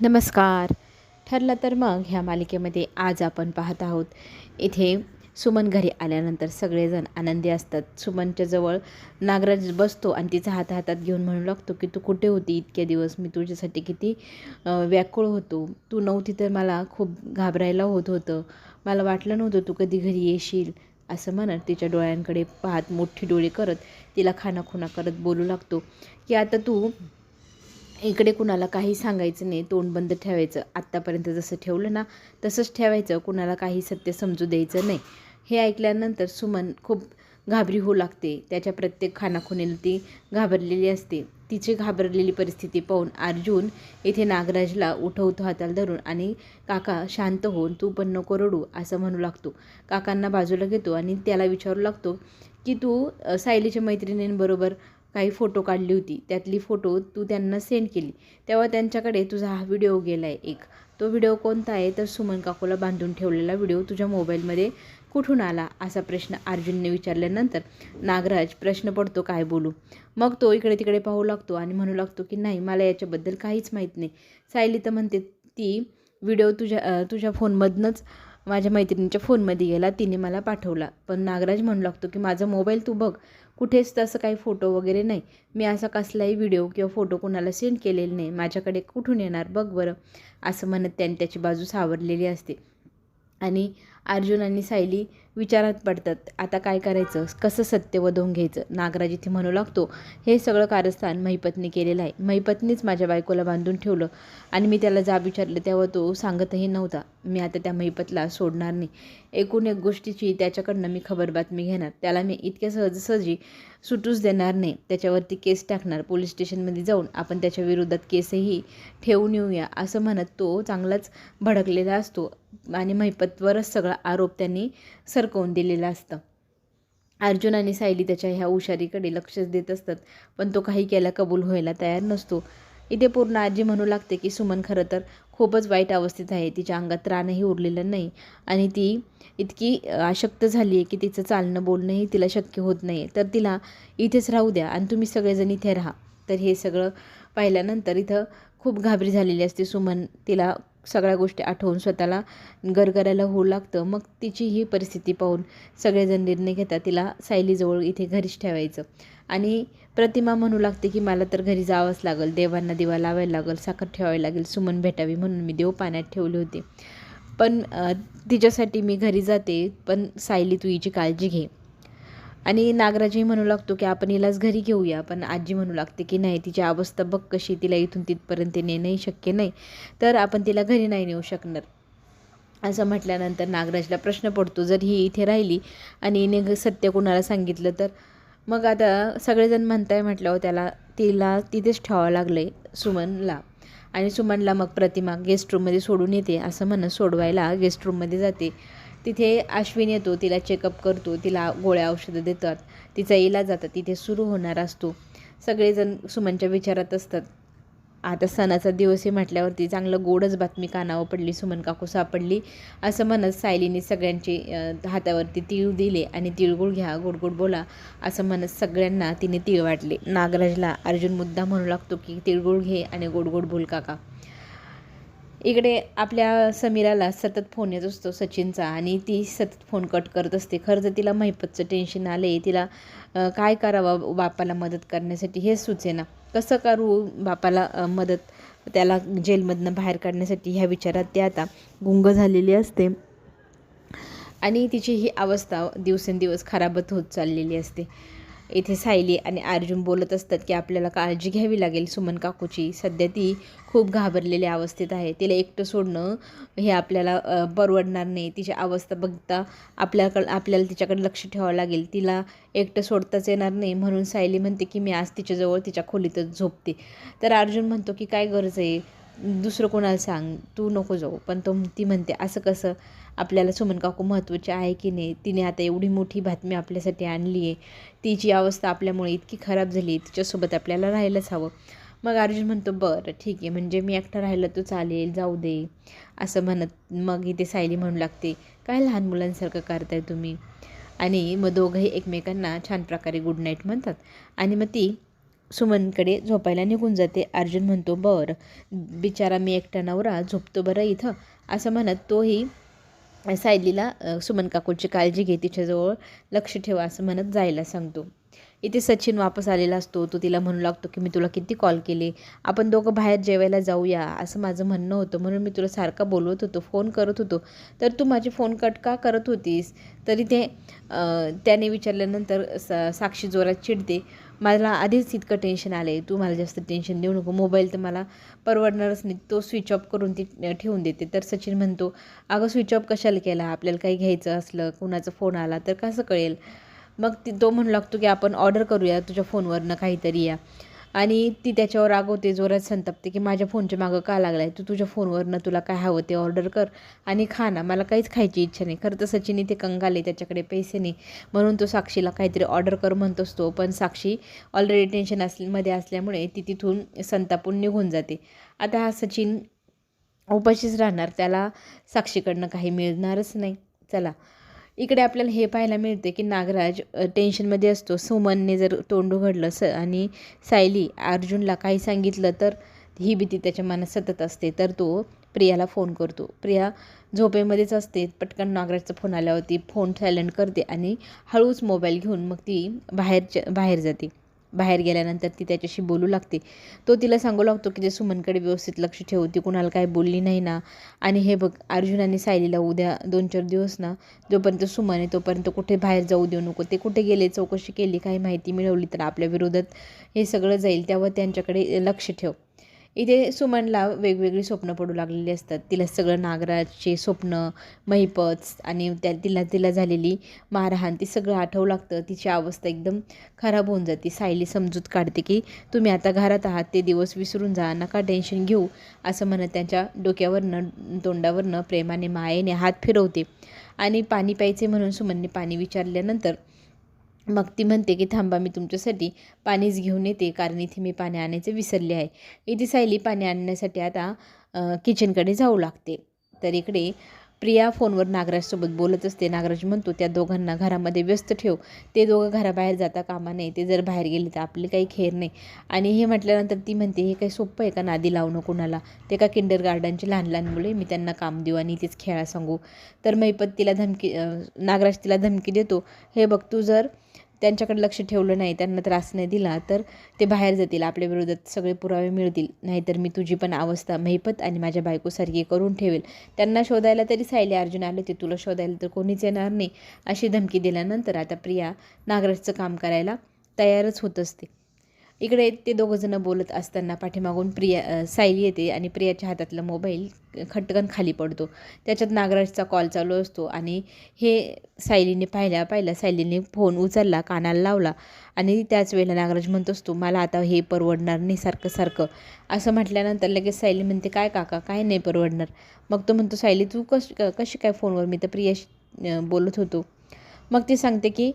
नमस्कार. ठरलं तर मग ह्या मालिकेमध्ये आज आपण पाहत आहोत. इथे सुमन घरी आल्यानंतर सगळेजण आनंदी असतात. सुमनच्या जवळ नागराज बसतो आणि तिचा हात हातात घेऊन म्हणू लागतो की तू कुठे होती इतके दिवस? मी तुझ्यासाठी किती व्याकुळ होतो. तू नव्हती तर मला खूप घाबरायला होत होतं. मला वाटलं नव्हतं तू कधी घरी येशील. असं म्हणत तिच्या डोळ्यांकडे पाहत मोठी डोळे करत तिला खानाखुणा करत बोलू लागतो. की आता तू इकडे कुणाला काही सांगायचं नाही तोंड बंद ठेवायचं. आत्तापर्यंत जसं ठेवलं ना तसंच ठेवायचं. कुणाला काही सत्य समजू द्यायचं नाही. हे ऐकल्यानंतर सुमन खूप घाबरी होऊ लागते. त्याच्या प्रत्येक खानाखुनीला ती घाबरलेली असते. तिची घाबरलेली परिस्थिती पाहून अर्जुन इथे नागराजला उठवतो हाताला धरून आणि काका शांत होऊन तू पण नको रडू असं म्हणू लागतो. काकांना बाजूला घेतो आणि त्याला विचारू लागतो की तू सायलीच्या मैत्रिणींबरोबर काही फोटो काढली होती. त्यातली फोटो तू त्यांना सेंड केली. तेव्हा त्यांच्याकडे तुझा हा व्हिडिओ गेला आहे एक. तो व्हिडिओ कोणता आहे? तर सुमन काकूला बांधून ठेवलेला व्हिडिओ तुझ्या मोबाईलमध्ये कुठून आला? असा प्रश्न अर्जुनने विचारल्यानंतर नागराज प्रश्न पडतो काय बोलू? मग तो इकडे तिकडे पाहू लागतो आणि म्हणू लागतो की नाही मला याच्याबद्दल काहीच माहीत नाही. सायली तर म्हणते ती व्हिडिओ तुझ्या तुझ्या फोनमधनंच माझ्या मैत्रिणीच्या फोनमध्ये गेला तिने मला पाठवला. पण नागराज म्हणू लागतो की माझा मोबाईल तू बघ. कुठेच तसं काही फोटो वगैरे नाही. मी असा कसलाही व्हिडिओ किंवा फोटो कोणाला सेंड केलेला नाही. माझ्याकडे कुठून येणार बघ बरं असं म्हणत त्याने त्याची बाजू सावरलेली असते. आणि अर्जुन आणि सायली विचारात पडतात. आता काय करायचं? कसं सत्य वधवून घ्यायचं? नागराज इथे म्हणू लागतो हे सगळं कारस्थान महिपतने केलेलं आहे. महिपत्नीच माझ्या बायकोला बांधून ठेवलं आणि मी त्याला जाब विचारलं. तेव्हा तो सांगतही नव्हता. मी आता त्या महिपतला सोडणार नाही. एकूण एक गोष्टीची त्याच्याकडनं मी खबर बातमी घेणार. त्याला मी इतक्या सहजासहजी सुटूच देणार नाही. त्याच्यावरती केस टाकणार. पोलीस स्टेशनमध्ये जाऊन आपण त्याच्या विरोधात केसही ठेवून येऊया असं म्हणत तो चांगलाच भडकलेला असतो आणि महिपतवरच सगळा आरोप त्यांनी सरकवून दिलेलं असतं. अर्जुन आणि सायली त्याच्या ह्या हुशारीकडे लक्षच देत असतात पण तो काही केला कबूल व्हायला तयार नसतो. इथे पूर्ण आजी म्हणू लागते की सुमन खरं तर खूपच वाईट अवस्थेत आहे तिच्या अंगात त्राणही उरलेलं नाही. आणि ती इतकी अशक्त झाली आहे की तिचं चालणं बोलणंही तिला शक्य होत नाही तर तिला इथेच राहू द्या आणि तुम्ही सगळेजण इथे राहा. तर हे सगळं पाहिल्यानंतर इथं खूप घाबरी झालेली असते सुमन. तिला सगळ्या गोष्टी आठवून स्वतःला गरगरायला होऊ लागतं. मग तिची ही परिस्थिती पाहून सगळेजण निर्णय घेतात तिला सायलीजवळ इथे घरीच ठेवायचं. आणि प्रतिमा म्हणू लागते की मला तर घरी जावंच लागेल. देवांना दिवा लावायला लागेल साखर ठेवावी लागेल सुमन भेटावी म्हणून मी देव पाण्यात ठेवले होते. पण तिच्यासाठी मी घरी जाते पण सायली तू हिची काळजी घे. आणि नागराजही म्हणू लागतो की आपण हिलाच घरी घेऊया पण आजी म्हणू लागते की नाही तिची अवस्था बघ कशी तिला इथून तिथपर्यंत नेणंही शक्य नाही तर आपण तिला घरी नाही नेऊ शकणार. असं म्हटल्यानंतर नागराजला प्रश्न पडतो जर ही इथे राहिली आणि हिने सत्य कुणाला सांगितलं तर मग आता सगळेजण म्हणताय म्हटल्यावर त्याला तिला तिथेच ठेवावं लागलं आहे सुमनला. आणि सुमनला मग प्रतिमा गेस्ट रूममध्ये सोडून येते असं म्हणत सोडवायला गेस्ट रूममध्ये जाते. तिथे अश्विन येतो तिला चेकअप करतो तिला गोळ्या औषधं देतात तिचा इलाज आता तिथे सुरू होणार असतो. सगळेजण सुमनच्या विचारात असतात. आता सणाचा दिवस म्हटल्यावरती चांगलं गोडच बातमी कानावर पडली सुमन काकू सापडली असं म्हणत सायलीने सगळ्यांची हातावरती तीळ दिले आणि तिळगुळ घ्या गोड गोड बोला असं म्हणत सगळ्यांना तिने तीळ वाटले. नागराजला अर्जुन मुद्दा म्हणू लागतो की तिळगुळ घे आणि गोड गोड बोल काका. इकडे आपल्या समीराला सतत फोन येत असतो सचिनचा आणि ती सतत फोन कट करत असते. खरं तर तिला महिपतचं टेन्शन आलं आहे तिला काय करावं बापाला मदत करण्यासाठी हे सुचेना. कसं करू बापाला मदत? त्याला जेलमधनं बाहेर काढण्यासाठी ह्या विचारात ती आता गुंग झालेली असते. आणि तिची ही अवस्था दिवसेंदिवस खराबत होत चाललेली असते. इथे सायली आणि अर्जुन बोलत असतात की आपल्याला काळजी घ्यावी लागेल सुमन काकूची. सध्या ती खूप घाबरलेल्या अवस्थेत आहे. तिला एकटं सोडणं हे आपल्याला परवडणार नाही. तिची अवस्था बघता आपल्याकडं आपल्याला तिच्याकडे लक्ष ठेवावं लागेल. तिला एकटं सोडताच येणार नाही म्हणून सायली म्हणते की मी आज तिच्याजवळ तिच्या खोलीतच झोपते. तर अर्जुन म्हणतो की काय गरज आहे? दुसरं कोणाला सांग? तू नको जाऊ. पण तो ती म्हणते असं कसं? आपल्याला सुमन काकू महत्त्वाची आहे की नाही तिने आता एवढी मोठी बातमी आपल्यासाठी आणली आहे. तिची अवस्था आपल्यामुळे इतकी खराब झाली तिच्यासोबत आपल्याला राहायलाच हवं. मग अर्जुन म्हणतो बरं ठीक आहे म्हणजे मी एकटा राहिलं तर चालेल जाऊ दे. असं म्हणत मग इथे सायली म्हणू लागते काय लहान मुलांसारखं करताय तुम्ही? आणि मग दोघंही एकमेकांना छान प्रकारे गुड नाईट म्हणतात. आणि मग ती सुमनकडे झोपायला निघून जाते. अर्जुन म्हणतो बरं बिचारा मी एकटा नवरा झोपतो बरं इथं. असं म्हणत तोही सायलीला सुमन काकूची काळजी घे तिच्याजवळ लक्ष ठेवा असं म्हणत जायला सांगतो. इथे सचिन वापस आलेला असतो. तो तिला म्हणू लागतो की मी तुला किती कॉल केले? आपण दोघं बाहेर जेवायला जाऊया. असं माझं म्हणणं होतं. म्हणून मी तुला सारखा बोलवत होतो फोन करत होतो. तर तू माझी फोन कट का करत होतीस? तरी ते त्याने विचारल्यानंतर सा साक्षी जोरात चिडते. मला आधीच इतकं टेन्शन आलं आहे तू मला जास्त टेन्शन देऊ नको. मोबाईल तर मला परवडणारच नाही. तो स्विच ऑफ करून ती ठेवून देते. तर सचिन म्हणतो अगं स्विच ऑफ कशाला केला? आपल्याला काही घ्यायचं असलं कुणाचा फोन आला तर कसं कळेल? मग ती तो म्हणू लागतो की आपण ऑर्डर करूया. तुझ्या फोनवरनं काहीतरी या. आणि ती त्याच्यावर रागवते जोरात संतापते की माझ्या फोनच्या मागं का लागला आहे तू तुझ्या फोनवरनं तुला काय हवं ते ऑर्डर कर आणि खा ना. मला काहीच खायची इच्छा नाही. खरं तर सचिन इथे कंगाल आहे त्याच्याकडे पैसे नाही. म्हणून तो साक्षीला काहीतरी ऑर्डर कर म्हणतोच तो. पण साक्षी ऑलरेडी टेन्शन असमध्ये असल्यामुळे ती तिथून संतापून निघून जाते. आता हा सचिन उपाशीच राहणार. त्याला साक्षीकडनं काही मिळणारच नाही. चला. इकडे आपल्याला हे पाहायला मिळते की नागराज टेन्शनमध्ये असतो. सुमनने जर तोंड उघडलं स आणि सायली अर्जुनला काही सांगितलं तर ही भीती त्याच्या मनात सतत असते. तर तो प्रियाला फोन करतो. प्रिया झोपेमध्येच असते. पटकन नागराजचा फोन आल्यावरती फोन सायलेंट करते आणि हळूच मोबाईल घेऊन मग ती बाहेरच्या बाहेर जाते. बाहेर गेल्यानंतर ती त्याच्याशी बोलू लागते. तो तिला सांगू लागतो की ते सुमनकडे व्यवस्थित लक्ष ठेव ती कुणाला काय बोलली नाही ना. आणि हे बघ अर्जुनाने सायलीला उद्या दोन चार दिवस ना जोपर्यंत सुमन आहे तोपर्यंत कुठे बाहेर जाऊ देऊ नको. ते कुठे गेले चौकशी केली काही माहिती मिळवली तर आपल्या विरोधात हे सगळं जाईल त्यावर त्यांच्याकडे लक्ष ठेव. इथे सुमनला वेगवेगळी स्वप्न पडू लागलेली असतात. तिला सगळं नागराजचे स्वप्न महिपत आणि त्या तिला तिला झालेली मारहाण ती सगळं आठवू लागतं. तिची अवस्था एकदम खराब होऊन जाते. सायली समजूत काढते की तुम्ही आता घरात आहात ते दिवस विसरून जा नका टेन्शन घेऊ असं म्हणत त्यांच्या डोक्यावरनं तोंडावरनं प्रेमाने मायेने हात फिरवते. आणि पाणी प्यायचे म्हणून सुमनने पाणी विचारल्यानंतर मग ती म्हणते की थांबा मी तुमच्यासाठी पाणीच घेऊन येते कारण इथे मी पाणी आणायचे विसरले आहे. इथे सायली पाणी आणण्यासाठी आता किचनकडे जाऊ लागते. तर इकडे प्रिया फोनवर नागराजसोबत बोलत असते. नागराज म्हणतो त्या दोघांना घरामध्ये व्यस्त ठेव. ते दोघं घराबाहेर जाता कामा नये. ते जर बाहेर गेले तर आपले काही खेर नाही. आणि हे म्हटल्यानंतर ती म्हणते हे काही सोपं आहे का नादी लावणं कुणाला? ते का किंडर गार्डनचे लहान लहान मुले मी त्यांना काम देऊ आणि इथेच खेळा सांगू. तर मैपत तिला धमकी नागराज तिला धमकी देतो हे बघ तू जर त्यांच्याकडे लक्ष ठेवलं नाही त्यांना त्रास नाही दिला तर ते बाहेर जातील आपल्या विरोधात सगळे पुरावे मिळतील. नाहीतर मी तुझी पण अवस्था महिपत आणि माझ्या बायकोसारखी करून ठेवेल. त्यांना शोधायला तरी सायली अर्जुन आले ते तुला शोधायला तर कोणीच येणार नाही अशी धमकी दिल्यानंतर आता प्रिया नागराजचं काम करायला तयारच होत असते. इकडे ते दोघंजणं बोलत असताना पाठीमागून प्रिया सायली येते आणि प्रियाच्या हातातला मोबाईल खटकन खाली पडतो. त्याच्यात नागराजचा कॉल चालू असतो आणि हे सायलीने पाहिल्या पाहिल्या सायलीने फोन उचलला कानाला लावला आणि त्याच वेळेला नागराज म्हणतो असतो मला आता हे परवडणार नाही सारखं सारखं. असं म्हटल्यानंतर लगेच सायली म्हणते काय काका काय नाही परवडणार. मग तो म्हणतो सायली तू कश कशी काय फोनवर मी तर प्रियाशी बोलत होतो. मग ती सांगते की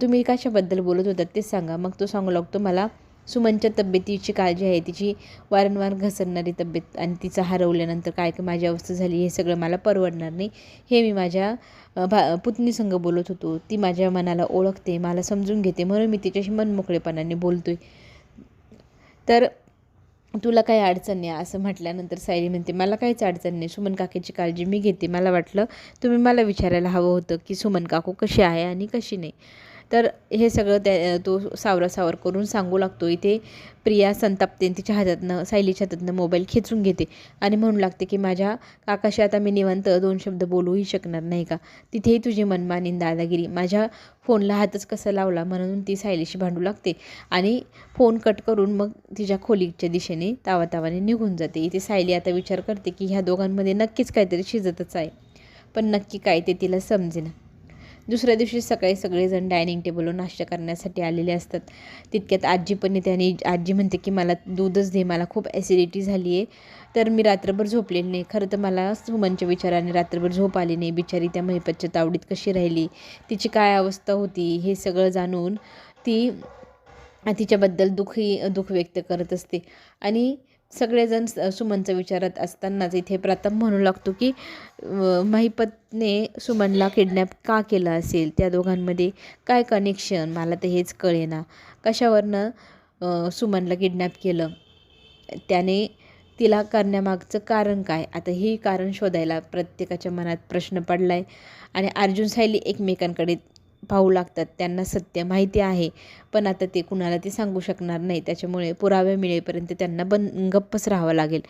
तुम्ही कशाबद्दल बोलत होतात तेच सांगा. मग तो सांगू लागतो मला सुमनच्या तब्येतीची काळजी आहे. तिची वारंवार घसरणारी तब्येत आणि तिचं हरवल्यानंतर काय काय माझी अवस्था झाली हे सगळं मला परवडणार नाही. हे मी माझ्या भा पुतणीसंग बोलत होतो. ती माझ्या मनाला ओळखते मला समजून घेते. म्हणून मी तिच्याशी मनमोकळेपणाने बोलतोय. तर तुला काही अडचण नाही असं म्हटल्यानंतर सायली म्हणते मला काहीच अडचण नाही. सुमन काकीची काळजी मी घेते. मला वाटलं तुम्ही मला विचारायला हवं होतं की सुमन काकू कशी आहे आणि कशी नाही. तर हे सगळं त्या तो सावरासावर करून सांगू लागतो इथे प्रिया संतापते तिच्या हातातनं सायलीच्या हातातनं मोबाईल खेचून घेते आणि म्हणू लागते की माझ्या काकाशी आता मी निवांत दोन शब्द बोलूही शकणार नाही का? तिथेही तुझी मनमानी दादागिरी. माझ्या फोनला हातच कसा लावला? म्हणून ती सायलीशी भांडू लागते आणि फोन कट करून मग तिच्या खोलीच्या दिशेने तावातावाने निघून जाते. इथे सायली आता विचार करते की ह्या दोघांमध्ये नक्कीच काहीतरी शिजतच आहे. पण नक्की काय ते तिला समजेना. दुसऱ्या दिवशी सकाळी सगळेजण डायनिंग टेबलवर नाश्ता करण्यासाठी आलेले असतात. तितक्यात आजी पण येते आणि आजी म्हणते की मला दूधच दे मला खूप ॲसिडिटी झाली आहे तर मी रात्रभर झोपलेली नाही. खरं तर मला सुमनच्या विचाराने रात्रभर झोप आली नाही. बिचारी त्या महिपतच्या तावडीत कशी राहिली? तिची काय अवस्था होती? हे सगळं जाणून ती तिच्याबद्दल दुःखी दुःख व्यक्त करत असते. आणि सगळेजण स- सुमनचं विचारत असतानाच इथे प्रथम म्हणू लागतो की अं, महिपतने सुमनला किडनॅप का केलं असेल? त्या दोघांमध्ये काय कनेक्शन मला तर हेच कळेना. कशावरनं सुमनला किडनॅप केलं? त्याने तिला करण्यामागचं कारण काय? आता हे कारण शोधायला प्रत्येकाच्या मनात प्रश्न पडला आहे आणि अर्जुन सायली एकमेकांकडे पाहू लागतात त्यांना सत्य माहिती आहे. पण आता ते कुणाला ते सांगू शकणार नाही. त्याच्यामुळे पुरावे मिळेपर्यंत त्यांना बन गप्पच राहावं लागेल.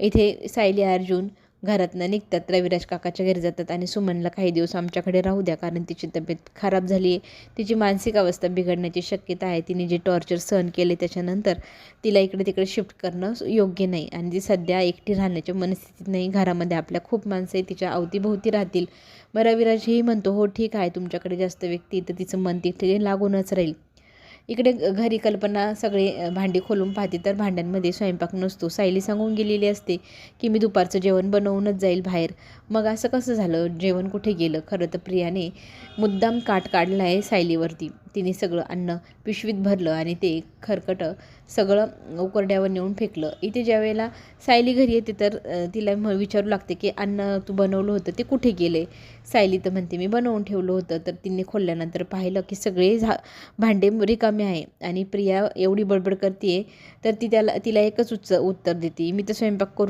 इथे सायली अर्जुन घरातनं निघतात. रविराज काकाच्या घरी जातात आणि सुमनला काही दिवस आमच्याकडे राहू द्या कारण तिची तब्येत खराब झाली आहे. तिची मानसिक अवस्था बिघडण्याची शक्यता आहे. तिने जे टॉर्चर सहन केले त्याच्यानंतर तिला इकडे तिकडे शिफ्ट करणं योग्य नाही. आणि ती सध्या एकटी राहण्याच्या मनस्थितीत नाही. घरामध्ये आपल्या खूप माणसं आहे तिच्या अवतीभोवती राहतील. मग रविराज हेही म्हणतो हो ठीक आहे. तुमच्याकडे जास्त व्यक्ती तर तिचं मन तिथे लागूनच राहील. इकडे घरी कल्पना सगळे भांडी खोलून पाहते तर भांड्यांमध्ये स्वयंपाक नसतो. सायली सांगून गेलेली असते की मी दुपारचं जेवण बनवूनच जाईल बाहेर. मग असं कसं झालं? जेवण कुठे गेलं? खरं तर प्रियाने मुद्दाम काट काढला आहे सायलीवरती. तिने सगळं अन्न पिशवीत भरलं आणि ते खरकटं सगळं उकरड्यावर नेऊन फेकलं. इथे ज्या वेळेला सायली घरी येते तर तिला म विचारू लागते की अन्न तू बनवलं होतं ते कुठे गेले? सायली तर म्हणते मी बनवून ठेवलं होतं. तर तिने खोलल्यानंतर पाहिलं की सगळे झा भांडे रिकामे आहे आणि प्रिया एवढी बडबड करते तर ती त्याला तिला एकच उच्च उत्तर देते मी तर स्वयंपाक करून